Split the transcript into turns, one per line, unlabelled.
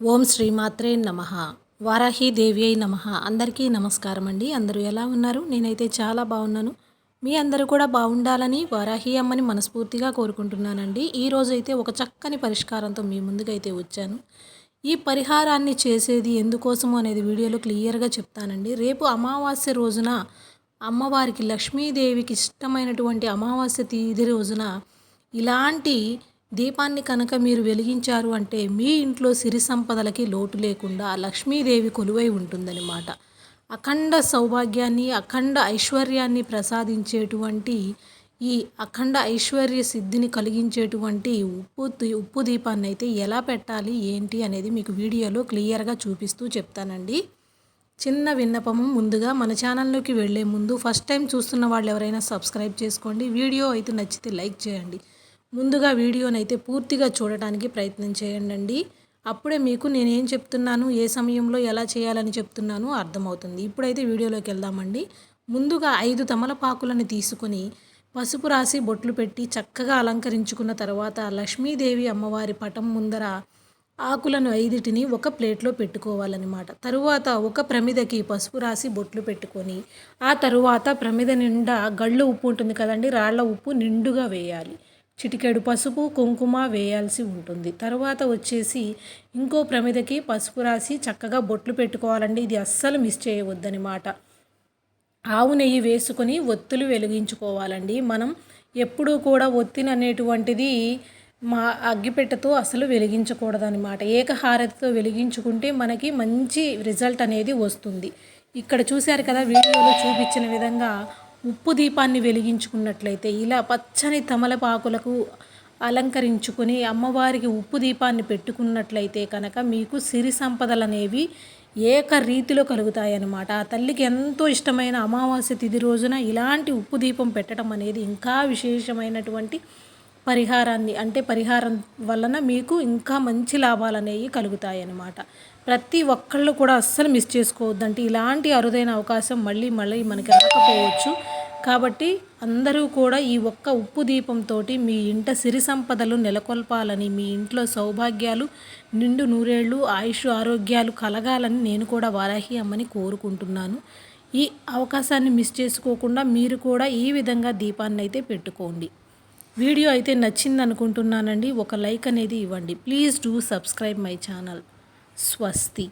ఓం శ్రీమాత్రే నమ. వారాహి అయి నమ. అందరికీ నమస్కారం అండి. అందరూ ఎలా ఉన్నారు? నేనైతే చాలా బాగున్నాను. మీ అందరూ కూడా బాగుండాలని వారాహి అమ్మని మనస్ఫూర్తిగా కోరుకుంటున్నానండి. ఈరోజు అయితే ఒక చక్కని పరిష్కారంతో మీ ముందుకైతే వచ్చాను. ఈ పరిహారాన్ని చేసేది ఎందుకోసము అనేది వీడియోలో క్లియర్గా చెప్తానండి. రేపు అమావాస్య రోజున అమ్మవారికి లక్ష్మీదేవికి ఇష్టమైనటువంటి అమావాస్య తీది రోజున ఇలాంటి దీపాన్ని కనుక మీరు వెలిగించారు అంటే మీ ఇంట్లో సిరి సంపదలకి లోటు లేకుండా లక్ష్మీదేవి కొలువై ఉంటుందన్నమాట. అఖండ సౌభాగ్యాన్ని అఖండ ఐశ్వర్యాన్ని ప్రసాదించేటువంటి ఈ అఖండ ఐశ్వర్య సిద్ధిని కలిగించేటువంటి ఉప్పు ఉప్పు దీపాన్ని అయితే ఎలా పెట్టాలి ఏంటి అనేది మీకు వీడియోలో క్లియర్గా చూపిస్తూ చెప్తానండి. చిన్న విన్నపము ముందుగా మన ఛానల్లోకి వెళ్ళే ముందు ఫస్ట్ టైం చూస్తున్న వాళ్ళు ఎవరైనా సబ్స్క్రైబ్ చేసుకోండి. వీడియో అయితే నచ్చితే లైక్ చేయండి. ముందుగా వీడియోనైతే పూర్తిగా చూడటానికి ప్రయత్నం చేయండి అప్పుడే మీకు నేనేం చెప్తున్నాను ఏ సమయంలో ఎలా చేయాలని చెప్తున్నాను అర్థమవుతుంది. ఇప్పుడైతే వీడియోలోకి వెళ్దామండి. ముందుగా ఐదు తమలపాకులను తీసుకొని పసుపు రాసి బొట్లు పెట్టి చక్కగా అలంకరించుకున్న తర్వాత లక్ష్మీదేవి అమ్మవారి పటం ముందర ఆకులను ఐదిటిని ఒక ప్లేట్లో పెట్టుకోవాలన్నమాట. తరువాత ఒక ప్రమిదకి పసుపు రాసి బొట్లు పెట్టుకొని ఆ తరువాత ప్రమిద నిండా గళ్ళు ఉప్పు ఉంటుంది కదండి రాళ్ళ ఉప్పు నిండుగా వేయాలి. చిటికెడు పసుపు కుంకుమ వేయాల్సి ఉంటుంది. తర్వాత వచ్చేసి ఇంకో ప్రమిదకి పసుపు రాసి చక్కగా బొట్లు పెట్టుకోవాలండి. ఇది అస్సలు మిస్ చేయవద్దనమాట ఆవు నెయ్యి వేసుకొని ఒత్తులు వెలిగించుకోవాలండి. మనం ఎప్పుడూ కూడా ఒత్తిని అనేటువంటిది మా అగ్గిపెట్టెతో అసలు వెలిగించకూడదనమాట ఏకహారతితో వెలిగించుకుంటే మనకి మంచి రిజల్ట్ అనేది వస్తుంది. ఇక్కడ చూశారు కదా వీడియోలో చూపించిన విధంగా ఉప్పు దీపాన్ని వెలిగించుకున్నట్లయితే ఇలా పచ్చని తమలపాకులకు అలంకరించుకుని అమ్మవారికి ఉప్పు దీపాన్ని పెట్టుకున్నట్లయితే కనుక మీకు సిరి సంపదలు అనేవి ఏక రీతిలో కలుగుతాయన్నమాట. ఆ తల్లికి ఎంతో ఇష్టమైన అమావాస్య తిథి రోజున ఇలాంటి ఉప్పు దీపం పెట్టడం అనేది ఇంకా విశేషమైనటువంటి పరిహారాన్ని అంటే పరిహారం వలన మీకు ఇంకా మంచి లాభాలు అనేవి కలుగుతాయి అన్నమాట ప్రతి ఒక్కళ్ళు కూడా అస్సలు మిస్ చేసుకోవద్దంటే ఇలాంటి అరుదైన అవకాశం మళ్ళీ మళ్ళీ మనకి రాకపోవచ్చు. కాబట్టి అందరూ కూడా ఈ ఒక్క ఉప్పు దీపంతో మీ ఇంట సిరి సంపదలు నెలకొల్పాలని మీ ఇంట్లో సౌభాగ్యాలు నిండు నూరేళ్ళు ఆయుష్ ఆరోగ్యాలు కలగాలని నేను కూడా వారాహి అమ్మని కోరుకుంటున్నాను. ఈ అవకాశాన్ని మిస్ చేసుకోకుండా మీరు కూడా ఈ విధంగా దీపాన్ని అయితే పెట్టుకోండి. వీడియో అయితే నచ్చింది అనుకుంటున్నానండి ఒక లైక్ అనేది ఇవ్వండి. Please do subscribe my channel. స్వస్తి.